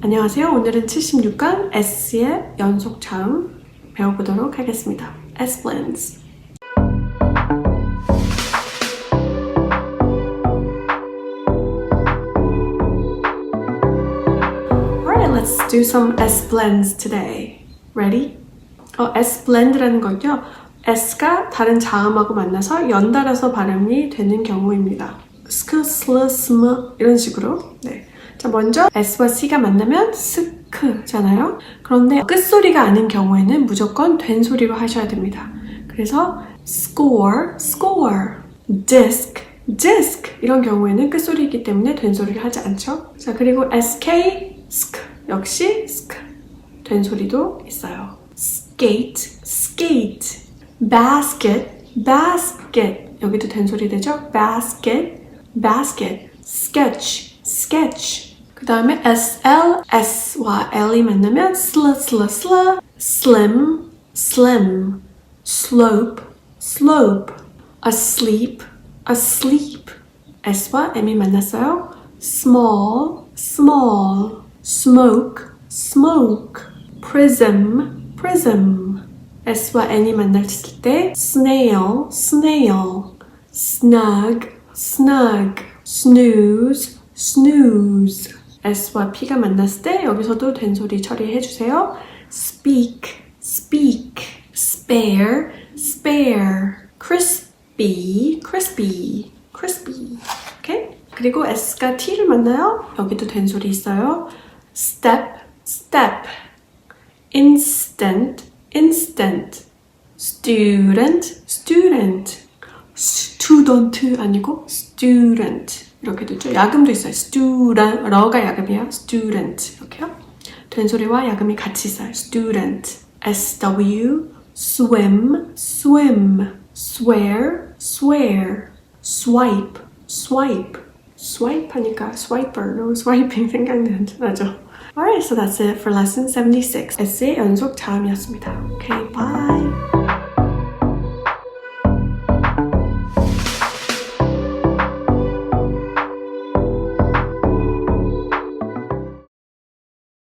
안녕하세요. 오늘은 76강 S의 연속 자음 배워보도록 하겠습니다. S blends. Alright, let's do some S blends today. Ready? 어, S blend라는 건요. S가 다른 자음하고 만나서 연달아서 발음이 되는 경우입니다. 스크, 슬, 스무 이런 식으로. 네. 자, 먼저 S와 C가 만나면 스크잖아요. 그런데 끝소리가 아닌 경우에는 무조건 된 소리로 하셔야 됩니다. 그래서 score, score, disc, disc 이런 경우에는 끝소리이기 때문에 된 소리를 하지 않죠. 자, 그리고 SK, sk 역시 sk 된 소리도 있어요. skate, skate, basket, basket 여기도 된 소리 되죠? basket, basket, sketch, sketch. 그 다음에 SL, S와 L이 만나면 sl, sl, sl, slim, slim, slope, slope, asleep, asleep. S와 M이 만났어요. small, small, smoke, smoke, prism, prism. S와 N이 만났을 때 snail, snail, snug, snug, snooze, snooze. S와 P가 만났을 때 여기서도 된 소리 처리해 주세요. speak, speak, spare, spare, crispy, crispy, crispy. 오케이? 그리고 S가 T를 만나요. 여기도 된 소리 있어요. step, step, instant, instant, student, student, student 아니고 student 이렇게 되죠. 야금도 있어요. student, 러가 야금이야. student 이렇게요. 된 소리와 야금이 같이 있어요. student, sw, swim, swim, swear, swear, swipe, swipe, swipe 하니까 swiper로 swiping 생각나죠. Alright, so that's it for lesson 76. S의 연속 자음이었습니다. Okay, bye.